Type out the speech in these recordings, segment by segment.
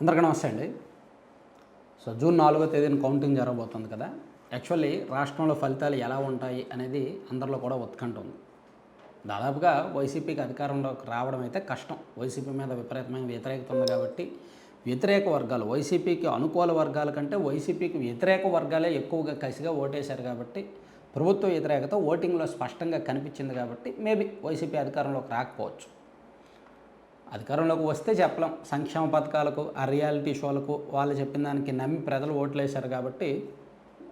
అందరికీ నమస్తే అండి. సో జూన్ నాలుగో తేదీన కౌంటింగ్ జరగబోతుంది కదా. యాక్చువల్లీ రాష్ట్రంలో ఫలితాలు ఎలా ఉంటాయి అనేది అందరిలో కూడా ఉత్కంఠ ఉంది. దాదాపుగా వైసీపీకి అధికారంలోకి రావడం అయితే కష్టం. వైసీపీ మీద విపరీతమైన వ్యతిరేకత ఉంది కాబట్టి వ్యతిరేక వర్గాలు వైసీపీకి అనుకూల వర్గాల కంటే వైసీపీకి వ్యతిరేక వర్గాలే ఎక్కువగా కసిగా ఓటేశారు కాబట్టి ప్రభుత్వ వ్యతిరేకత ఓటింగ్లో స్పష్టంగా కనిపించింది కాబట్టి మేబీ వైసీపీ అధికారంలోకి రాకపోవచ్చు. అధికారంలోకి వస్తే చెప్పలేం. సంక్షేమ పథకాలకు ఆ రియాలిటీ షోలకు వాళ్ళు చెప్పిన దానికి నమ్మి ప్రజలు ఓట్లు వేశారు కాబట్టి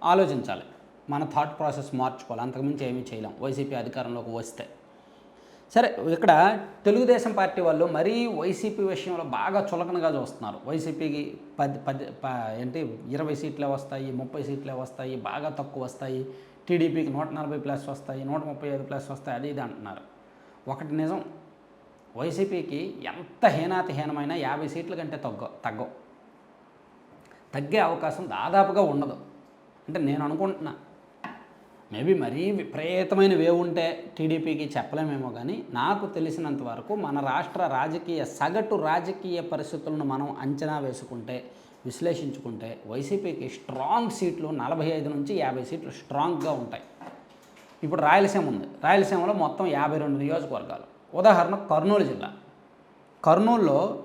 ఆలోచించాలి. మన థాట్ ప్రాసెస్ మార్చుకోవాలి. అంతకుమించి ఏమీ చేయలేం. వైసీపీ అధికారంలోకి వస్తే. సరే ఇక్కడ తెలుగుదేశం పార్టీ వాళ్ళు మరీ వైసీపీ విషయంలో బాగా చులకనగా చూస్తున్నారు. వైసీపీకి పది పది ప- ఏంటి ఇరవై సీట్లే వస్తాయి ముప్పై సీట్లే వస్తాయి బాగా తక్కువ వస్తాయి టీడీపీకి నూట నలభై ప్లస్ వస్తాయి నూట ముప్పై ఐదు ప్లస్ వస్తాయి అది ఇది అంటున్నారు. ఒకటి నిజం వైసీపీకి ఎంత హీనాతిహీనమైన యాభై సీట్ల కంటే తగ్గ తగ్గవు. తగ్గే అవకాశం దాదాపుగా ఉండదు. అంటే నేను అనుకుంటున్నా. మేబీ మరీ విపరీతమైన వేవ్ ఉంటే టీడీపీకి చెప్పలేమేమో కానీ నాకు తెలిసినంత వరకు మన రాష్ట్ర రాజకీయ సగటు రాజకీయ పరిస్థితులను మనం అంచనా వేసుకుంటే విశ్లేషించుకుంటే వైసీపీకి స్ట్రాంగ్ సీట్లు నలభై ఐదు నుంచి యాభై సీట్లు స్ట్రాంగ్గా ఉంటాయి. ఇప్పుడు రాయలసీమ ఉంది. రాయలసీమలో మొత్తం యాభై రెండు నియోజకవర్గాలు. ఉదాహరణ కర్నూలు జిల్లా. కర్నూలులో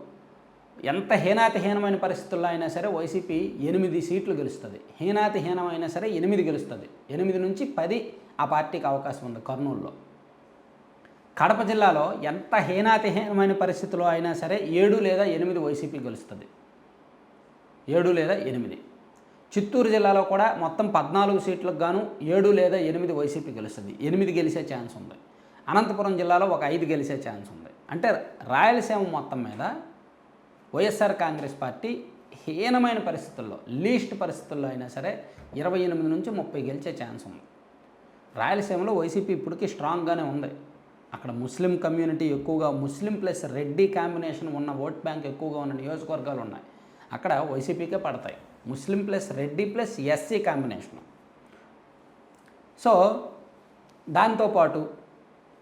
ఎంత హీనాతిహీనమైన పరిస్థితుల్లో అయినా సరే వైసీపీ ఎనిమిది సీట్లు గెలుస్తుంది. హీనాతిహీనమైనా సరే ఎనిమిది గెలుస్తుంది. ఎనిమిది నుంచి పది ఆ పార్టీకి అవకాశం ఉంది కర్నూలులో. కడప జిల్లాలో ఎంత హీనాతిహీనమైన పరిస్థితుల్లో అయినా సరే ఏడు లేదా ఎనిమిది వైసీపీ గెలుస్తుంది. ఏడు లేదా ఎనిమిది. చిత్తూరు జిల్లాలో కూడా మొత్తం పద్నాలుగు సీట్లకు గాను ఏడు లేదా ఎనిమిది వైసీపీ గెలుస్తుంది. ఎనిమిది గెలిచే ఛాన్స్ ఉంది. అనంతపురం జిల్లాలో ఒక ఐదు గెలిచే ఛాన్స్ ఉంది. అంటే రాయలసీమ మొత్తం మీద వైఎస్ఆర్ కాంగ్రెస్ పార్టీ హీనమైన పరిస్థితుల్లో లీస్ట్ పరిస్థితుల్లో అయినా సరే ఇరవై ఎనిమిది నుంచి ముప్పై గెలిచే ఛాన్స్ ఉంది. రాయలసీమలో వైసీపీ ఇప్పటికీ స్ట్రాంగ్గానే ఉంది. అక్కడ ముస్లిం కమ్యూనిటీ ఎక్కువగా ముస్లిం ప్లస్ రెడ్డి కాంబినేషన్ ఉన్న ఓట్ బ్యాంక్ ఎక్కువగా ఉన్న నియోజకవర్గాలు ఉన్నాయి. అక్కడ వైసీపీకే పడతాయి. ముస్లిం plus Reddy plus SC combination. So దాంతోపాటు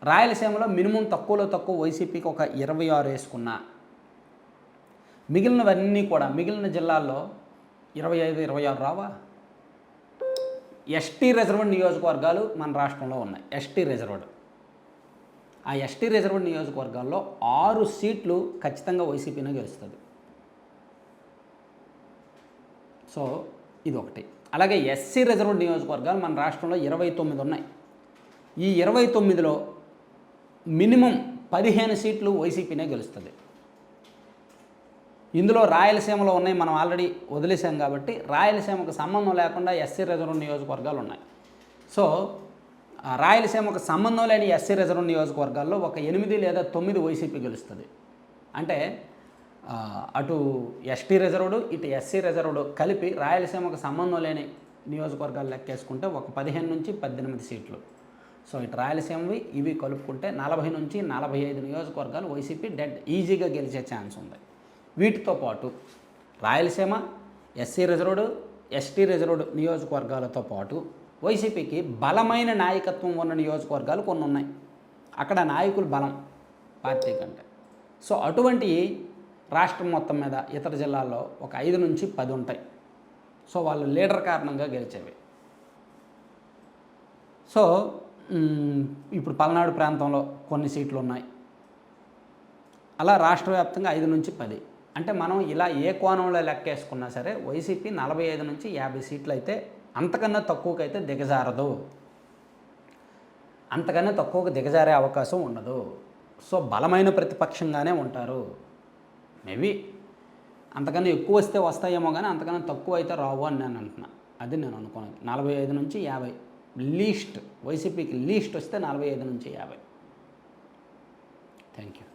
రాయలసీమలో మినిమం తక్కువలో తక్కువ వైసీపీకి ఒక ఇరవై ఆరు వేసుకున్నా మిగిలినవన్నీ కూడా మిగిలిన జిల్లాల్లో ఇరవై ఐదు ఇరవై ఆరు రావా? ఎస్టీ రిజర్వ్డ్ నియోజకవర్గాలు మన రాష్ట్రంలో ఉన్నాయి. ST reserved. ఆ ఎస్టీ రిజర్వ్డ్ నియోజకవర్గాల్లో ఆరు సీట్లు ఖచ్చితంగా వైసీపీనే గెలుస్తుంది. సో ఇది ఒకటి అలాగే ఎస్సీ రిజర్వ్డ్ నియోజకవర్గాలు మన రాష్ట్రంలో ఇరవై తొమ్మిది ఉన్నాయి. ఈ ఇరవై తొమ్మిదిలో మినిమం పదిహేను సీట్లు వైసీపీనే గెలుస్తుంది. ఇందులో రాయలసీమలో ఉన్నాయి మనం ఆల్రెడీ వదిలేసాం కాబట్టి రాయలసీమకు సంబంధం లేకుండా ఎస్సీ రిజర్వ్ నియోజకవర్గాలు ఉన్నాయి. సో రాయలసీమకు సంబంధం లేని ఎస్సీ రిజర్వ్ నియోజకవర్గాల్లో ఒక ఎనిమిది లేదా తొమ్మిది వైసీపీ గెలుస్తుంది. అంటే అటు ఎస్టీ రిజర్వ్డ్ ఇటు ఎస్సీ రిజర్వ్డ్ కలిపి రాయలసీమకు సంబంధం లేని నియోజకవర్గాలు లెక్కేసుకుంటే ఒక పదిహేను నుంచి పద్దెనిమిది సీట్లు. సో ఇటు రాయలసీమవి ఇవి కలుపుకుంటే నలభై నుంచి నలభై ఐదు నియోజకవర్గాలు వైసీపీ డెడ్ ఈజీగా గెలిచే ఛాన్స్ ఉంది. వీటితో పాటు Rayalaseema SC reserved ST reserved నియోజకవర్గాలతో పాటు వైసీపీకి బలమైన నాయకత్వం ఉన్న నియోజకవర్గాలు కొన్ని ఉన్నాయి. అక్కడ నాయకులు బలం పార్టీ కంటే. సో అటువంటి రాష్ట్రం మొత్తం మీద ఇతర జిల్లాల్లో ఒక ఐదు నుంచి పది ఉంటాయి. సో వాళ్ళు లీడర్ కారణంగా గెలిచేవి. సో ఇప్పుడు పల్నాడు ప్రాంతంలో కొన్ని సీట్లు ఉన్నాయి. అలా రాష్ట్ర వ్యాప్తంగా ఐదు నుంచి పది. అంటే మనం ఇలా ఏ కోణంలో లెక్కేసుకున్నా సరే వైసీపీ నలభై ఐదు నుంచి యాభై సీట్లు అయితే అంతకన్నా తక్కువకైతే దిగజారదు. అంతకన్నా తక్కువకు దిగజారే అవకాశం ఉండదు. సో బలమైన ప్రతిపక్షంగానే ఉంటారు. మేబీ అంతకన్నా ఎక్కువ వస్తే వస్తాయేమో కానీ అంతకన్నా తక్కువ అయితే రావు అని నేను అంటున్నా అది నేను అనుకున్నాను నలభై ఐదు నుంచి యాభై. లీస్ట్ వైసీపీకి లీస్ట్ వస్తే నలభై ఐదు నుంచి యాభై. Thank you